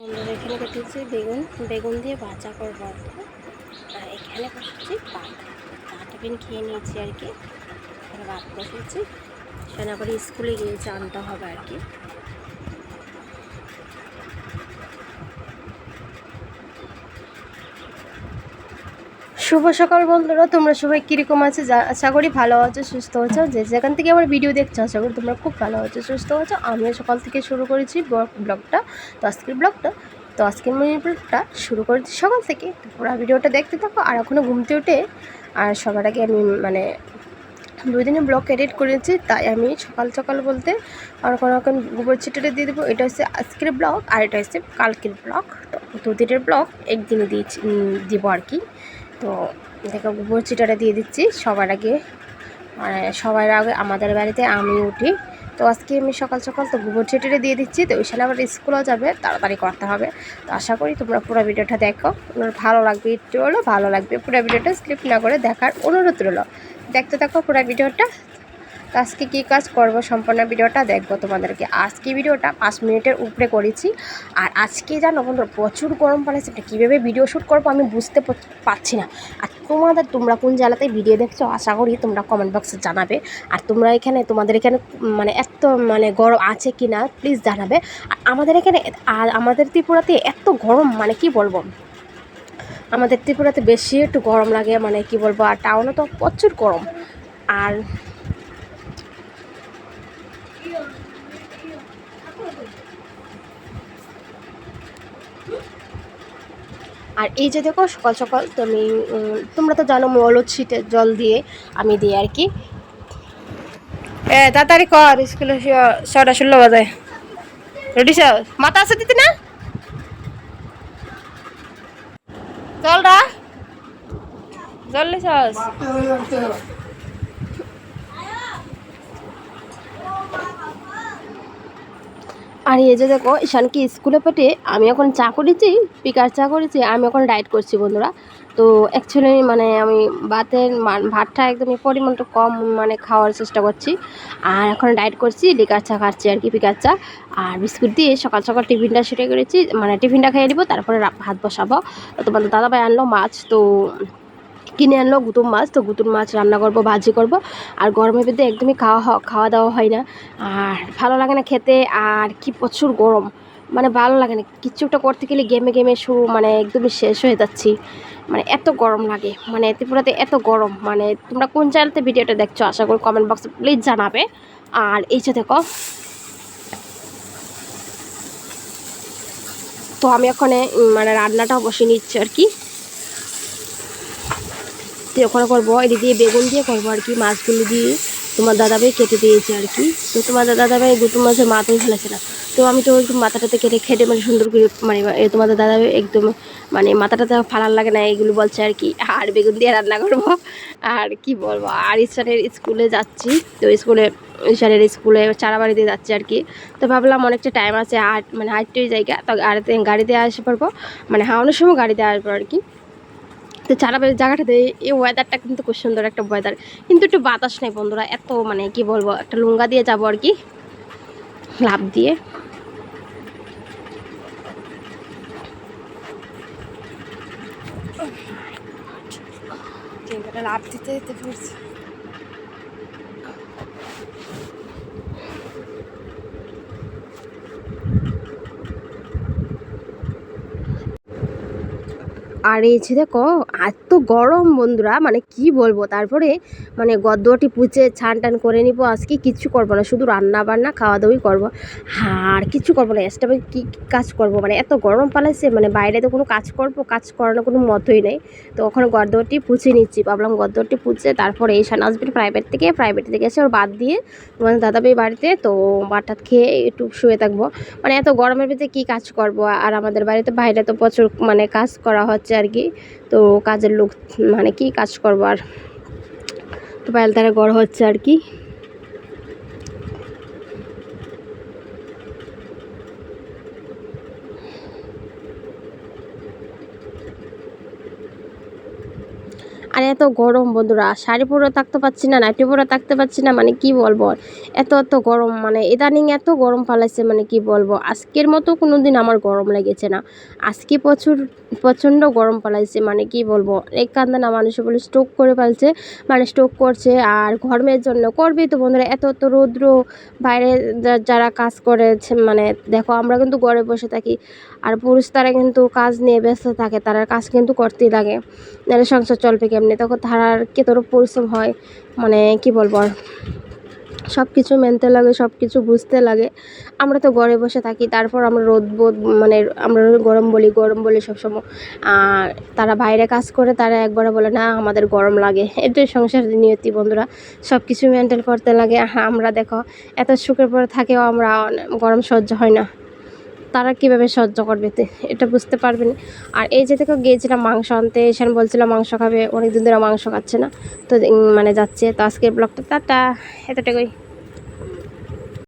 বন্ধুরা এখানে কেটেছি বেগুন। বেগুন দিয়ে বাঁচা করব আর এখানে বসেছি ভাত। টিফিন খেয়ে নিয়েছি আর কি। ভাত বসেছি। সেখানে আবার স্কুলে গিয়েছি আনতে হবে আর কি। শুভ সকাল বন্ধুরা, তোমরা সবাই কীরকম আছে? যা আশা করি ভালো আছো, সুস্থ আছো। যে যেখান থেকে আমার ভিডিও দেখছ, আশা করি তোমরা খুব ভালো আছো, সুস্থ আছো। আমিও সকাল থেকে শুরু করেছি ব্লগটা, তো আজকের ব্লগটা, তো আজকের ব্লগটা শুরু করেছি সকাল থেকে। তো পুরো ভিডিওটা দেখতে থাকো, আর এখনও ঘুমতে উঠে, আর সবার আগে আমি মানে দুই দিনে ব্লগ এডিট করেছি, তাই আমি সকাল সকাল বলতে আর কোনো এখন গোবর ছিটাটা দিয়ে দেবো। এটা হচ্ছে আজকের ব্লগ, আর এটা হচ্ছে কালকের ব্লগ। তো দুদিনের ব্লগ একদিনে দিয়েছি দিব আর কি। তো দেখো, গোবর চিটাটা দিয়ে দিচ্ছি সবার আগে। মানে সবার আগে আমাদের বাড়িতে আমি উঠি। তো আজকে আমি সকাল সকাল তো গোবর চিটাটা দিয়ে দিচ্ছি, তো ওই সালে আবার স্কুলও যাবে, তাড়াতাড়ি করতে হবে। তো আশা করি তোমরা পুরো ভিডিওটা দেখো। ওনার ভালো লাগবে, একটু হলো ভালো লাগবে। পুরো ভিডিওটা স্ক্রিপ্ট না করে দেখার অনুরোধ রইল। দেখতে থাকো পুরো ভিডিওটা। তো আজকে কী কাজ করব সম্পূর্ণ ভিডিওটা দেখব তোমাদেরকে। আজকে ভিডিওটা পাঁচ মিনিটের উপরে করেছি। আর আজকে জানো বন্ধুরা, প্রচুর গরম পড়েছে। এটা কীভাবে ভিডিও শ্যুট করব আমি বুঝতে পারছি না। আর তোমাদের, তোমরা কোন জেলাতে ভিডিও দেখছ, আশা করি তোমরা কমেন্ট বক্সে জানাবে। আর তোমরা এখানে, তোমাদের এখানে মানে এত মানে গরম আছে কি না প্লিজ জানাবে। আর আমাদের এখানে, আর আমাদের ত্রিপুরাতে এত গরম মানে কি বলব? আমাদের ত্রিপুরাতে বেশি একটু গরম লাগে মানে কি বলব, আর টাউনে তো প্রচুর গরম। আর আর এই যে দেখো সকাল সকাল তুমি উম, তোমরা তো জানো মৌলত শীতের জল দিয়ে আমি দিই আর কি। এ তাড়াতাড়ি কর স্কুলে ছটা ষোলো বাজে। রেডি স্যার মাথা আছে দিদি না? চল জল লিছাস আর এই যে দেখো, ঈশানকে স্কুলে পেটে আমি এখন চা করেছি, পিকার চা করেছি, আমি এখন ডায়েট করছি বন্ধুরা। তো অ্যাকচুয়ালি মানে আমি ভাতের ভাতটা একদমই পরিমাণটা কম মানে খাওয়ার চেষ্টা করছি। আর এখন ডায়েট করছি, লিকার চা খাচ্ছি আর কি, পিকার চা। আর বিস্কুট দিয়ে সকাল সকাল টিফিনটা সেরে করেছি মানে টিফিনটা খেয়ে নিবো, তারপরে ভাত বসাবো। তোমাদের দাদাভাই আনলো মাছ, তো কিনে আনলো, গুতুম মাছ। তো গুতুম মাছ রান্না করব, ভাজি করব। আর গরমের মধ্যে একদমই খাওয়া খাওয়া দাওয়া হয় না। আর ভালো লাগে না খেতে, আর কি প্রচুর গরম। মানে ভালো লাগে না। কিছু একটা করতে গেলে গেমে গেমে শুরু মানে একদমই শেষ হয়ে যাচ্ছি। মানে এত গরম লাগে। মানে ত্রিপুরাতে এত গরম। মানে তোমরা কোন চ্যানেলতে ভিডিওটা দেখছ, আশা করি কমেন্ট বক্সে প্লিজ জানাবে। আর এই যে দেখো। তো আমি ওখানে মানে রান্নাটা বসে নিচ্ছি আর কি। তো ওখানে করব, এদিক দিয়ে বেগুন দিয়ে করব আর কি, মাছগুলো দিয়ে তোমার দাদাভাই কেটে দিয়েছে আর কি। তো তোমার দাদাভাই গুতুম মাছের মাথাই ফেলেছে না। তো আমি তো একটু মাথাটাতে কেটে খেটে মানে সুন্দর করে মানে তোমাদের দাদাভাই একদম মানে মাথাটাতে ফালার লাগে না, এগুলো বলছে আর কি, আর বেগুন দিয়ে রান্না করব। আর কি বলব, আর ঈশ্বরের স্কুলে যাচ্ছি, তো স্কুলে ঈশ্বরের স্কুলে চারাবাড়িতে যাচ্ছি আর কি। তো ভাবলাম অনেকটা টাইম আছে আর মানে হাইটের জায়গা, তো গাড়িতে গাড়িতে আসে পারব মানে হাওয়ানোর সময় গাড়িতে আসব আর কি। তো চারাবাড়ির জায়গাটাতে এই ওয়েদারটা কিন্তু খুব সুন্দর একটা ওয়েদার কিন্তু একটু বাতাস নেই বন্ধুরা, এত মানে কি বলব, একটা লুঙ্গা দিয়ে যাব আর কি। লাভ দিয়ে। লাভ দিতে দিতে আর এই যে দেখো, এত গরম বন্ধুরা মানে কি বলব? তারপরে মানে গদ্দটি পুচে ছান টান করে নিবো, আজকে কিচ্ছু করব না, শুধু রান্না বান্না খাওয়া দাওয়াই করব। আর কিছু করব না এক্সট্রা কী কাজ করব? মানে এত গরম পালাইছে মানে বাইরে তো কোনো কাজ করব, কাজ করানোর কোনো মতই নেই। তো ওখানে গদ্দটি পুছে নিচ্ছি, ভাবলাম গদ্দটি পুছে তারপরে এসান আসবে প্রাইভেট থেকে প্রাইভেট থেকে এসে ওর বাদ দিয়ে মানে দাদাভাই বাড়িতে, তো বাটাত খেয়ে একটু শুয়ে থাকব। মানে এত গরমের ভিতরে কী কাজ করব? আর আমাদের বাড়িতে বাইরে তো প্রচুর মানে কাজ করা হচ্ছে আর কি তো কাজের লোক মানে কি কাজ করবার তো পায়েল তারা গড় হচ্ছে আর কি আর এত গরম বন্ধুরা, শাড়ি পরে থাকতে পারছি না, নাইটি পরে থাকতে পারছি না মানে কি বলব? এত এত গরম মানে ইদানিং এত গরম পালাইছে মানে কি বলব? আজকের মতো কোনো দিন আমার গরম লেগেছে না। আজকে প্রচুর, প্রচণ্ড গরম পালাইছে মানে কি বলব? এক কান্দে না মানুষ বলে স্ট্রোক করে ফেলছে মানে স্ট্রোক করছে, আর গরমের জন্য করবেই তো বন্ধুরা, এত এত রৌদ্র বাইরে যারা কাজ করেছে মানে দেখো, আমরা কিন্তু ঘরে বসে থাকি, আর পুরুষ তারা কিন্তু কাজ নিয়ে ব্যস্ত থাকে, তারা কাজ কিন্তু করতেই লাগে। নাহলে সংসার চলবে কেমনি? তখন তারার কি তোর পরিশ্রম হয় মানে কি বলব আর? সব কিছু মেনতে লাগে সব কিছু বুঝতে লাগে। আমরা তো ঘরে বসে থাকি, তারপর আমরা রোদ বোধ মানে আমরা গরম বলি গরম বলি সবসময় আর তারা বাইরে কাজ করে, তারা একবারে বলে, না, আমাদের গরম লাগে। এটাই সংসার নিয়তি বন্ধুরা। সব কিছু মেনটেন করতে লাগে। আমরা দেখো, এত সুখের পরে থাকেও আমরা, গরম সহ্য হয় না। তারা কীভাবে সহ্য করবে এটা বুঝতে পারবেন। আর এই যে থেকে গিয়েছিলাম মাংস আনতে এসে বলছিল মাংস খাবে অনেক দিন ধরে মাংস খাচ্ছে না। তো মানে যাচ্ছে। তো আজকের ব্লগটা, টাটা এতটাই